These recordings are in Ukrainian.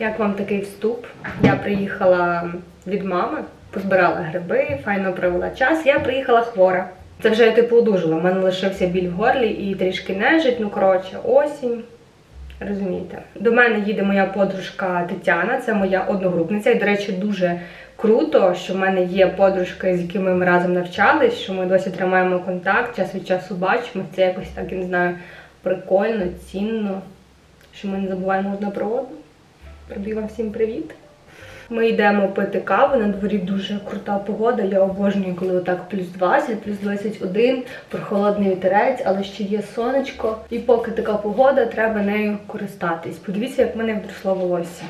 Як вам такий вступ? Я приїхала від мами, позбирала гриби, файно провела час. Я приїхала хвора. Це вже я типу одужала. У мене лишився біль в горлі і трішки нежить. Ну коротше, осінь. Розумієте, до мене їде моя подружка Тетяна, це моя одногрупниця. І, до речі, дуже круто, що в мене є подружки, з якими ми разом навчались, що ми досі тримаємо контакт, час від часу бачимо. Це якось так, я не знаю, прикольно, цінно, що ми не забуваємо одна про одну. Передаю вам всім привіт. Ми йдемо пити каву, на дворі дуже крута погода. Я обожнюю, коли отак плюс 20, плюс 21, прохолодний вітерець, але ще є сонечко. І поки така погода, треба нею користатись. Подивіться, як мене відросло волосся.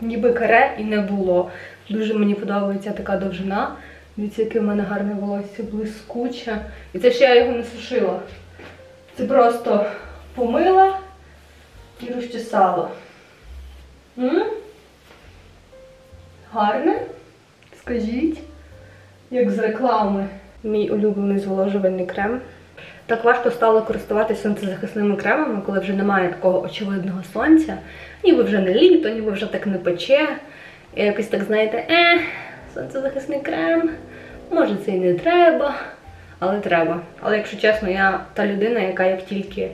Ніби каре і не було. Дуже мені подобається така довжина. Дивіться, яке в мене гарне волосся, блискуче. І це ще я його не сушила. Це просто помила і розчесала. М? Гарне? Скажіть, як з реклами. Мій улюблений зволожувальний крем. Так важко стало користуватися сонцезахисними кремами, коли вже немає такого очевидного сонця. Ніби вже не літо, ніби вже так не пече. І якось так, знаєте, е, сонцезахисний крем, може це і не треба, але треба. Але якщо чесно, я та людина, яка як тільки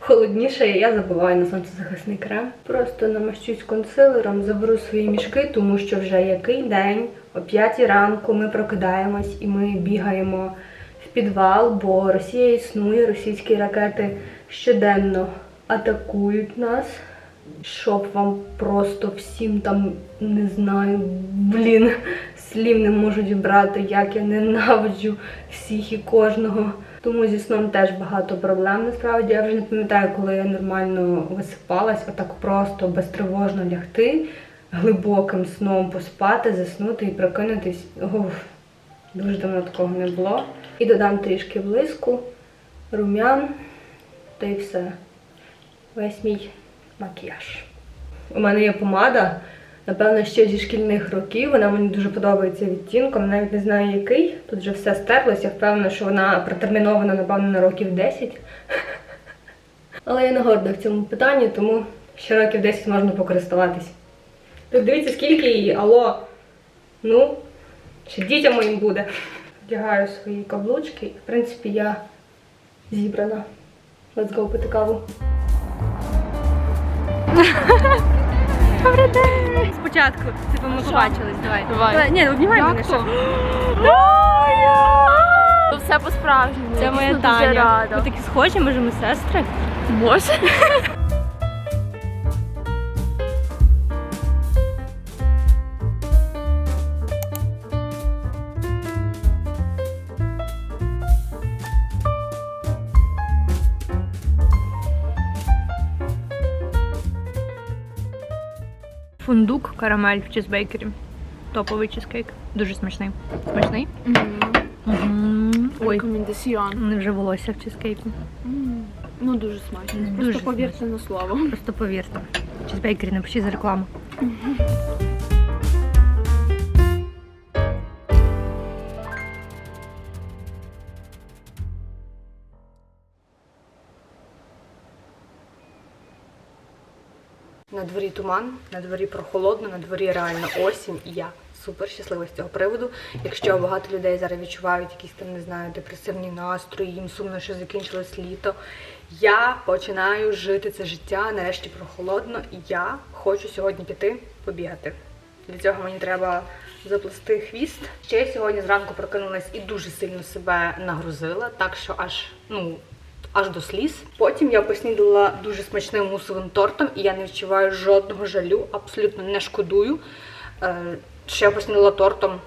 холодніше, я забуваю на сонцезахисний крем. Просто намащусь консилером, заберу свої мішки, тому що вже який день, о 5 ранку ми прокидаємось і ми бігаємо в підвал, бо Росія існує, російські ракети щоденно атакують нас. Щоб вам просто всім там не знаю, блін, слів не можу дібрати, як я ненавиджу всіх і кожного. Тому зі сном теж багато проблем. Насправді я вже не пам'ятаю, коли я нормально висипалась, отак просто безтривожно лягти, глибоким сном поспати, заснути і прокинутись. Уф, дуже давно такого не було. І додам трішки блиску, рум'ян та й все. Весь мій макіяж. У мене є помада, напевно, ще зі шкільних років. Вона мені дуже подобається відтінком, навіть не знаю який. Тут вже все стерлося. Впевнена, що вона протермінована, напевно, на років 10. Але я не горда в цьому питанні, тому ще років 10 можна покористуватись. Так дивіться, скільки її, алло. Ну, ще дітям моїм буде. Вдягаю свої каблучки. В принципі, я зібрана. Let's go пити каву. Добрий день! Спочатку, типу ми побачились, давай. Давай. Ні, обнімай мене що. то? То все по-справжньому. Це моя Таня. Ми такі схожі, може ми сестри? Може? Фундук, карамель в чизбейкері. Топовий чизкейк. Дуже смачний. Смачний? Ой, Рекомендаціон. не вже волосся в чизкейку. М, Ну дуже смачно. Дуже Просто повірте на слово. Просто повірте. Чизбейкері, напишіть за рекламу. На дворі туман, на дворі прохолодно, на дворі реально осінь, і я супер щаслива з цього приводу. Якщо багато людей зараз відчувають якісь там, не знаю, депресивні настрої, їм сумно, що закінчилось літо. Я починаю жити це життя, нарешті прохолодно, і я хочу сьогодні піти побігати. Для цього мені треба заплести хвіст. Ще я сьогодні зранку прокинулась і дуже сильно себе нагрузила, так що аж ну. Аж до сліз. Потім я поснідала дуже смачним мусовим тортом, і я не відчуваю жодного жалю, абсолютно не шкодую, е, що я поснідала тортом.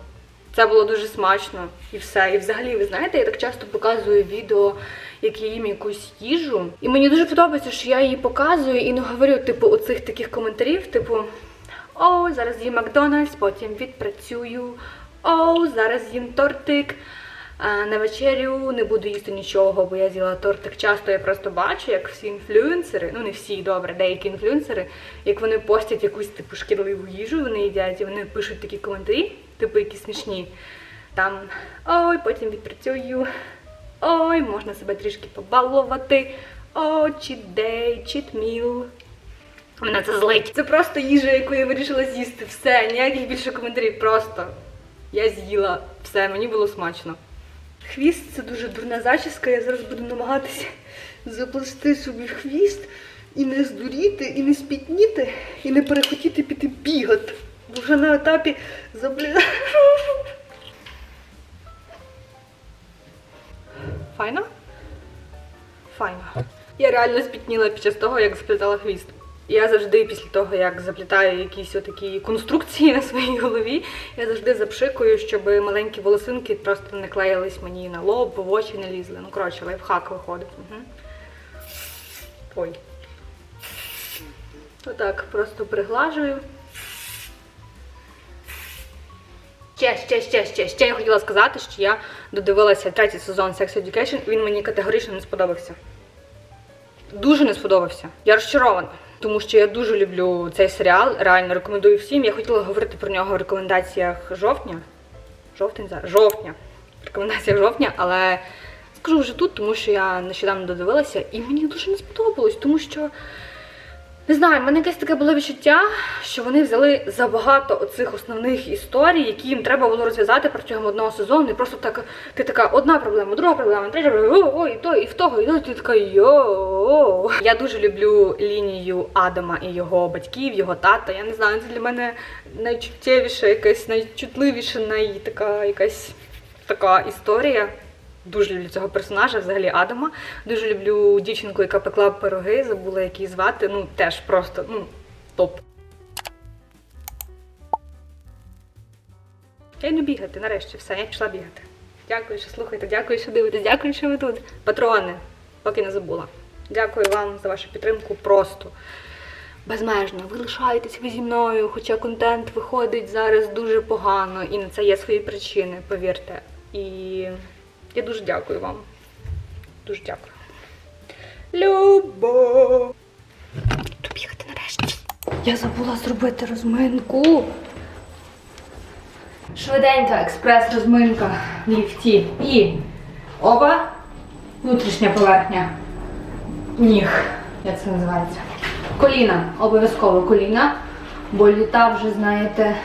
Це було дуже смачно і все. І взагалі, ви знаєте, я так часто показую відео, як я їм якусь їжу. І мені дуже подобається, що я її показую і не говорю, типу, оцих таких коментарів, типу. О, зараз їм Макдональдс, потім відпрацюю. О, зараз їм тортик. На вечерю не буду їсти нічого, бо я з'їла тортик. Часто я просто бачу, як всі інфлюенсери, ну не всі добре, деякі інфлюенсери, як вони постять якусь типу шкідливу їжу, вони їдять, і вони пишуть такі коментарі, типу які смішні. Там ой, потім відпрацюю. Ой, можна себе трішки побалувати. О, meal. Мене це злить. Це просто їжа, яку я вирішила з'їсти. Все, ніяких більше коментарів. Просто я з'їла все, мені було смачно. Хвіст це дуже дурна зачіска. Я зараз буду намагатися заплести собі хвіст і не здуріти, і не спітніти, і не перехотіти піти бігати. Бо вже на етапі заблі... Файно? Файно. Я реально спітніла під час того, як заплітала хвіст. Я завжди після того, як заплітаю якісь отакі конструкції на своїй голові, я завжди запшикую, щоб маленькі волосинки просто не клеїлись мені на лоб, в очі не лізли. Ну, коротше, лайфхак виходить. Угу. Ой. Отак, просто приглажую. Ще, ще, ще, ще, ще я хотіла сказати, що я додивилася третій сезон Sex Education, він мені категорично не сподобався. Дуже не сподобався. Я розчарована, тому що я дуже люблю цей серіал. Реально рекомендую всім. Я хотіла говорити про нього в рекомендаціях жовтня. Жовтень за Жовтня. Рекомендаціях жовтня, але скажу вже тут, тому що я нещодавно додивилася, і мені дуже не сподобалось, тому що. Не знаю, в мене якесь таке було відчуття, що вони взяли забагато оцих основних історій, які їм треба було розв'язати протягом одного сезону. І просто так ти така одна проблема, друга проблема, третя проблема, о, і то, і в того, і то, і ти така йо. Я дуже люблю лінію Адама і його батьків, його тата. Я не знаю, це для мене найчуттєвіша, якась найчутливіша, най така якась така історія. Дуже люблю цього персонажа, взагалі Адама. Дуже люблю дівчинку, яка пекла пироги, забула як її звати. Ну, теж просто, ну, топ. Я йду бігати, нарешті, все, я пішла бігати. Дякую, що слухаєте, дякую, що дивитесь, дякую, що ви тут. Патрони, поки не забула. Дякую вам за вашу підтримку просто. Безмежно, ви лишаєтесь ви зі мною, хоча контент виходить зараз дуже погано, і на це є свої причини, повірте. І я дуже дякую вам. Дуже дякую. Любов. Добігати нарешті. Я забула зробити розминку. Швиденька експрес-розминка в ліфті. І оба внутрішня поверхня ніг. Як це називається? Коліна. Обов'язково коліна. Бо літа вже, знаєте,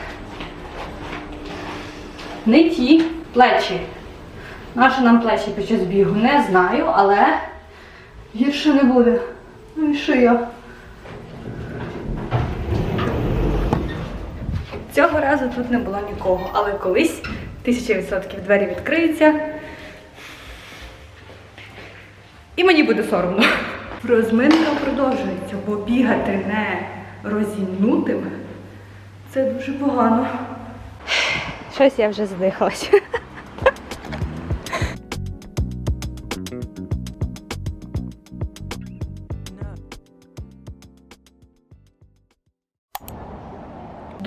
не ті плечі. Наші нам плечі під час бігу не знаю, але гірше не буде. Ну і шия. Цього разу тут не було нікого, але колись тисяча відсотків двері відкриються. І мені буде соромно. Розминка продовжується, бо бігати не розімнутим це дуже погано. Щось я вже здихалась.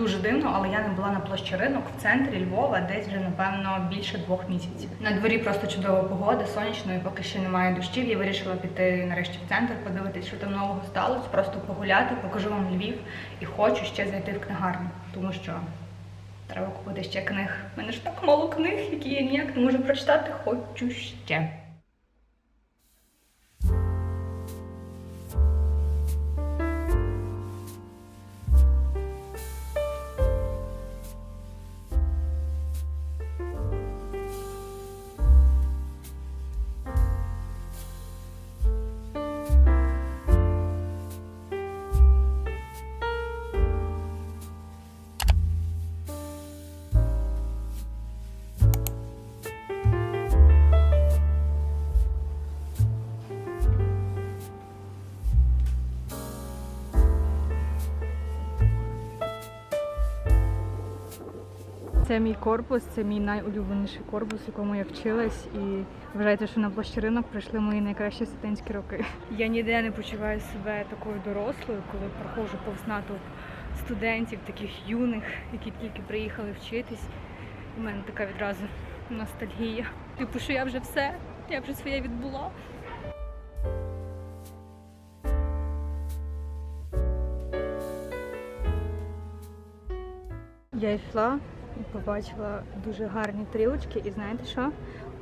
Дуже дивно, але я не була на площі ринок в центрі Львова десь вже, напевно, більше двох місяців. На дворі просто чудова погода, сонячно, і поки ще немає дощів. Я вирішила піти нарешті в центр, подивитись, що там нового сталося, просто погуляти, покажу вам Львів і хочу ще зайти в книгарню, тому що треба купити ще книг. У мене ж так мало книг, які я ніяк не можу прочитати. Хочу ще. Це мій корпус, це мій найулюбленіший корпус, в якому я вчилась, і вважайте, що на площі ринок пройшли мої найкращі студентські роки. Я ніде не почуваю себе такою дорослою, коли проходжу повз натовп студентів, таких юних, які тільки приїхали вчитись. У мене така відразу ностальгія. Типу, що я вже все, я вже своє відбула. Я йшла побачила дуже гарні трілочки. І знаєте що?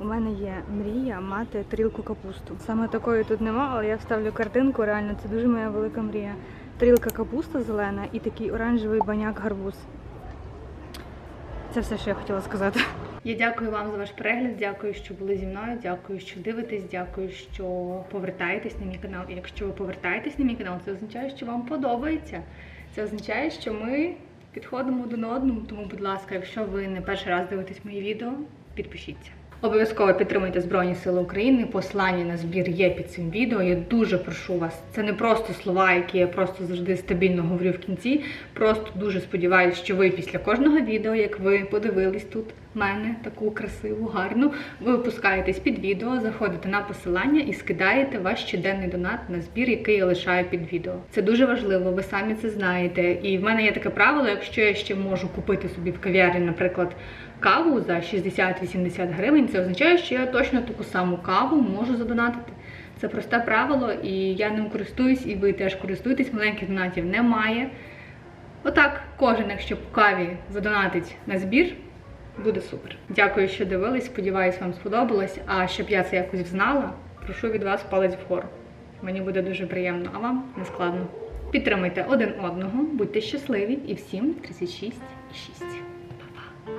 У мене є мрія мати трілку капусту. Саме такої тут нема, але я вставлю картинку. Реально, це дуже моя велика мрія. тарілка капуста зелена і такий оранжевий баняк гарбуз. Це все, що я хотіла сказати. Я дякую вам за ваш перегляд. Дякую, що були зі мною. Дякую, що дивитесь. Дякую, що повертаєтесь на мій канал. І якщо ви повертаєтесь на мій канал, це означає, що вам подобається. Це означає, що ми підходимо один одному. Тому, будь ласка, якщо ви не перший раз дивитесь мої відео, підпишіться. Обов'язково підтримуйте Збройні Сили України. Послання на збір є під цим відео. Я дуже прошу вас. Це не просто слова, які я просто завжди стабільно говорю в кінці. Просто дуже сподіваюся, що ви після кожного відео, як ви подивились тут мене таку красиву, гарну, ви опускаєтесь під відео, заходите на посилання і скидаєте ваш щоденний донат на збір, який я лишаю під відео. Це дуже важливо, ви самі це знаєте. І в мене є таке правило, якщо я ще можу купити собі в кав'ярні, наприклад, каву за 60-80 гривень, це означає, що я точно таку саму каву можу задонатити. Це просте правило, і я ним користуюсь, і ви теж користуєтесь. Маленьких донатів немає. Отак, кожен, якщо по каві задонатить на збір, буде супер. Дякую, що дивились. Сподіваюсь, вам сподобалось. А щоб я це якось знала, прошу від вас палець вгору. Мені буде дуже приємно, а вам не складно. Підтримайте один одного, будьте щасливі і всім 36,6. Па-па!